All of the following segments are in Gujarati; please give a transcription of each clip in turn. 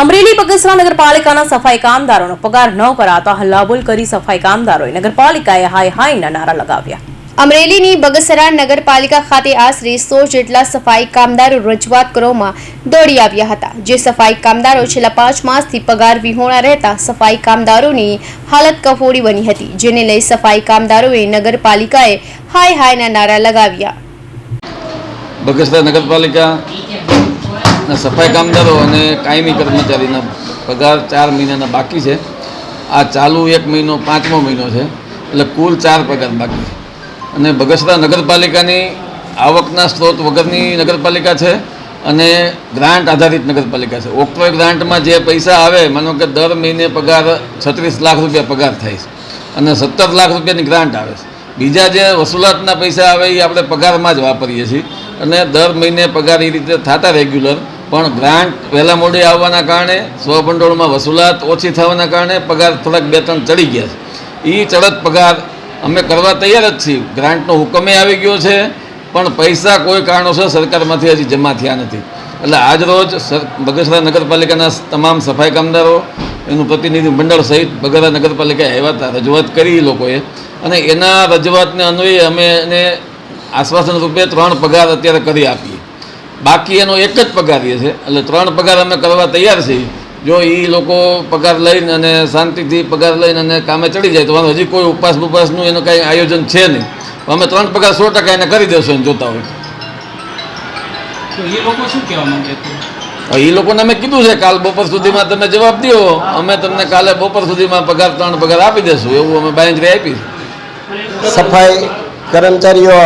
અમરેલી બગસરા નગરપાલિકાના સફાઈ કામદારોનો પગાર ન કરાતા હલ્લાબોલ કરી સફાઈ કામદારોએ નગરપાલિકાએ હાય હાયના નારા લગાવ્યા. અમરેલીની બગસરા નગરપાલિકા ખાતે આશરે સો જેટલા સફાઈ કામદારો રજૂઆત કરવામાં દોડી આવ્યા હતા જે સફાઈ કામદારો છેલ્લા પાંચ માસથી પગાર વિહોણા રહેતા સફાઈ કામદારોની હાલત કફોડી બની હતી જેને લઈ સફાઈ કામદારોએ નગરપાલિકાએ હાય હાયના નારા લગાવ્યા. બગસરા નગરપાલિકા ના સફાઈ કામદારો અને કાયમી કર્મચારીના પગાર ચાર મહિનાના બાકી છે. આ ચાલુ એક મહિનો, પાંચમો મહિનો છે. એટલે કુલ ચાર પગાર બાકી અને બગસરા નગરપાલિકાની આવકના સ્ત્રોત વગરની નગરપાલિકા છે અને ગ્રાન્ટ આધારિત નગરપાલિકા છે. ઓક્ટ્રોય ગ્રાન્ટમાં જે પૈસા આવે, માનો કે દર મહિને પગાર છત્રીસ લાખ રૂપિયા પગાર થાય છે અને સત્તર લાખ રૂપિયાની ગ્રાન્ટ આવે છે. બીજા જે વસૂલાતના પૈસા આવે, એ આપણે પગારમાં જ વાપરીએ છીએ. અને દર મહિને પગાર એ રીતે થતા રેગ્યુલર પણ ગ્રાન્ટ વહેલા મોડી આવવાના કારણે સ્વભંડોળમાં વસૂલાત ઓછી થવાના કારણે પગાર થોડાક બે ત્રણ ચડી ગયા છે. એ ચડત પગાર અમે કરવા તૈયાર જ છીએ. ગ્રાન્ટનો હુકમે આવી ગયો છે, પણ પૈસા કોઈ કારણોસર સરકારમાંથી હજી જમા થયા નથી. એટલે આજ રોજ સર- બગસરા નગરપાલિકાના તમામ સફાઈ કામદારો, એનું પ્રતિનિધિ મંડળ સહિત બગસરા નગરપાલિકાએ આવ્યા હતા. રજૂઆત કરી લોકોએ. અને એના રજૂઆતને અન્વયે અમે એને આશ્વાસન રૂપે ત્રણ પગાર અત્યારે કરી આપીએ. બાકી એનો એક જ પગાર એ છે. એટલે ત્રણ પગાર અમે કરવા તૈયાર છીએ. જો એ લોકો પગાર લઈને અને શાંતિથી પગાર લઈને અને કામે ચડી જાય તો હજી કોઈ ઉપવાસ બુપાસનું એનું કાંઈ આયોજન છે નહીં. તો અમે ત્રણ પગાર સો ટકા એને કરી દેશું એને જોતા હોય. એ લોકો શું કહેવા માંગે એ લોકોને અમે કીધું છે કાલ બપોર સુધીમાં તમે જવાબ દો. અમે તમને કાલે બપોર સુધીમાં પગાર ત્રણ પગાર આપી દેશું. એવું અમે બાંયધરી આપી સફાઈ કર્મચારીઓ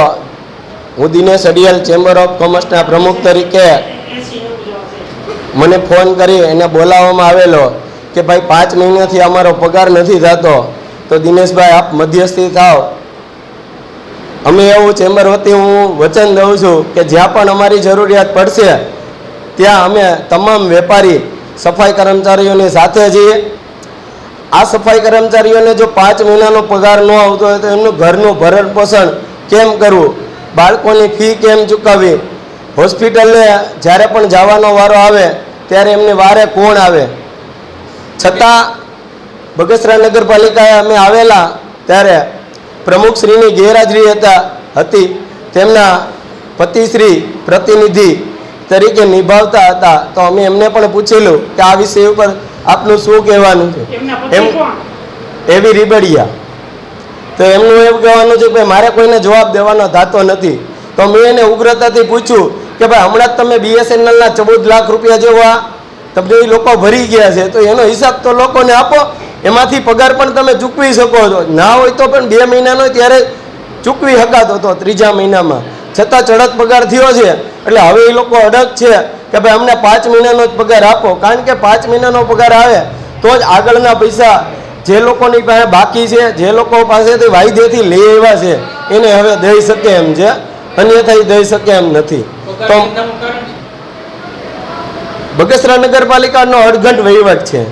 હું દિનેશ અડિયલ ચેમ્બર ઓફ કોમર્સના પ્રમુખ તરીકે મને ફોન કરી એને બોલાવવામાં આવેલો કે ભાઈ પાંચ મહિનાથી અમારો પગાર નથી થતો. તો દિનેશભાઈ, આપ મધ્યસ્થી થાવ અમે એવું ચેમ્બર વતી હું વચન દઉં છું કે જ્યાં પણ અમારી જરૂરિયાત પડશે, ત્યાં અમે તમામ વેપારી, સફાઈ કર્મચારીઓની સાથે જઈએ આ સફાઈ કર્મચારીઓને જો પાંચ મહિનાનો પગાર ન આવતો હોય તો એમનું ઘરનું ભરણ પોષણ કેમ કરવું? બાળકોની ફી કેમ ચૂકવવી? હોસ્પિટલે જ્યારે પણ જવાનો વારો આવે ત્યારે એમની વારે કોણ આવે? છતાં બગસરા નગરપાલિકાએ અમે આવેલા ત્યારે પ્રમુખશ્રીની ગેરહાજરી હતા હતી. તેમના પતિશ્રી પ્રતિનિધિ તરીકે નિભાવતા હતા. તો અમે એમને પણ પૂછેલું કે આ વિષય ઉપર આપનું શું કહેવાનું છે? એમ એવી રીબડિયા. તો એમનું એવું કહેવાનું છે કે મારે કોઈને જવાબ દેવાનો થતો નથી. તો મેં એને ઉગ્રતાથી પૂછ્યું કે ભાઈ, હમણાં જ તમે બીએસએનએલના ચૌદ લાખ રૂપિયા જેવા તમને એ લોકો ભરી ગયા છે, તો એનો હિસાબ તો લોકોને આપો. એમાંથી પગાર પણ તમે ચૂકવી શકો છો. ના હોય તો પણ બે મહિનાનો ત્યારે ચૂકવી શકાતો હતો ત્રીજા મહિનામાં. છતાં ચડત પગાર થયો છે. એટલે હવે એ લોકો અડગ છે કે ભાઈ, અમને પાંચ મહિનાનો જ પગાર આપો. કારણ કે પાંચ મહિનાનો પગાર આવે તો જ આગળના પૈસા જે લોકોની પાસે બાકી છે જે લોકો પાસેથી વાયદેથી લઈ આવ્યા છે એને હવે દઈ શકે એમ છે. અન્યથા ઈ દઈ શકે એમ નથી. તો બગસરા નગરપાલિકાનો અડઘંટ વહીવટ છે.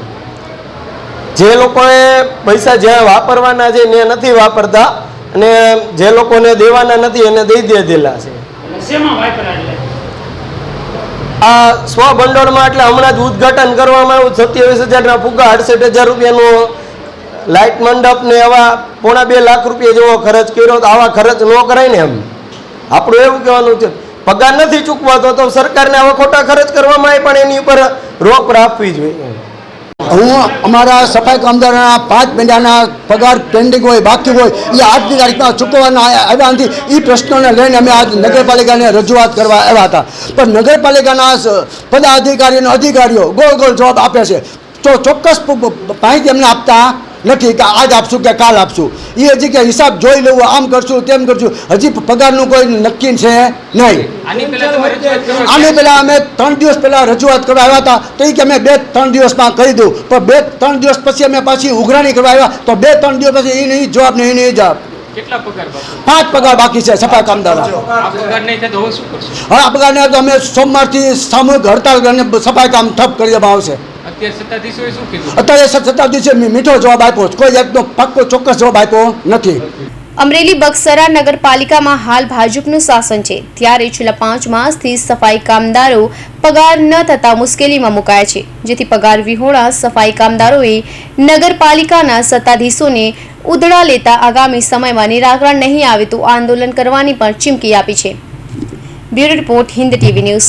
જે લોકોએ પૈસા જ્યાં વાપરવાના છે ને નથી વાપરતા અને જે લોકોને દેવાના નથી એને દઈ દીધેલા છે. છે આ સ્વ ભંડોળમાં એટલે હમણાં જ ઉદ્ઘાટન કરવામાં આવ્યું. સત્યાવીસ હજારના ફુગ્ગા અડસઠ હજાર રૂપિયાનું લાઇટ મંડપ ને એવા પોણા બે લાખ રૂપિયા જેવો ખર્ચ કર્યો તો આવા ખર્ચ ન કરાય ને એમ. આપણું એવું કહેવાનું છે, પગાર નથી ચૂકવાતો તો સરકારને આવા ખોટા ખર્ચ કરવામાં આવે પણ એની ઉપર રોક આપવી જોઈએ. હું અમારા સફાઈ કામદારોના પાંચ મહિનાના પગાર પેન્ડિંગ હોય, બાકી હોય, એ આજની તારીખમાં ચૂકવવાના આવ્યા નથી. એ પ્રશ્નોને લઈને અમે આજ નગરપાલિકાને રજૂઆત કરવા આવ્યા હતા. પણ નગરપાલિકાના પદાધિકારીઓ અધિકારીઓ ગોળ ગોળ જવાબ આપે છે. તો ચોક્કસ માહિતી એમને આપતા નથી કે આજ આપશું કે કાલ આપશું. એ હજી કે હિસાબ જોઈ લેવું આમ કરશું તેમ કરશું. હજી પગારનું કોઈ નક્કી છે નહીં. આની પહેલા અમે ત્રણ દિવસ પહેલાં રજૂઆત કરવા આવ્યા હતા. તો એ કે અમે બે ત્રણ દિવસમાં કહી દઉં. પણ બે ત્રણ દિવસ પછી અમે પાછી ઉઘરાણી કરવા આવ્યા. તો બે ત્રણ દિવસ પછી એ નહીં જવાબ નહીં નહીં જવાબ. પગાર પાંચ પગાર બાકી છે સફાઈ કામદારો પગાર હવે આ પગારને તો અમે સોમવારથી સામૂહિક હડતાલ કરીને સફાઈ કામ ઠપ કરી દેવામાં આવશે. અત્યારે સત્તાધીશોએ શું કીધું? અત્યારે સત્તા દિવસે મીઠો જવાબ આપ્યો. કોઈ જાતનો પાક્કો ચોક્કસ જવાબ આપ્યો નથી. અમરેલી બગસરા નગરપાલિકામાં હાલ ભાજપનું શાસન છે. ત્યારે છેલ્લા પાંચ માસથી સફાઈ કામદારો પગાર ન થતા મુશ્કેલીમાં મુકાયા છે. જેથી પગાર વિહોણા સફાઈ કામદારોએ નગરપાલિકાના સત્તાધીશોને ઉધડા લેતા આગામી સમયમાં નિરાકરણ નહીં આવે તો આંદોલન કરવાની પણ ચીમકી આપી છે. Bureau report Hind TV news.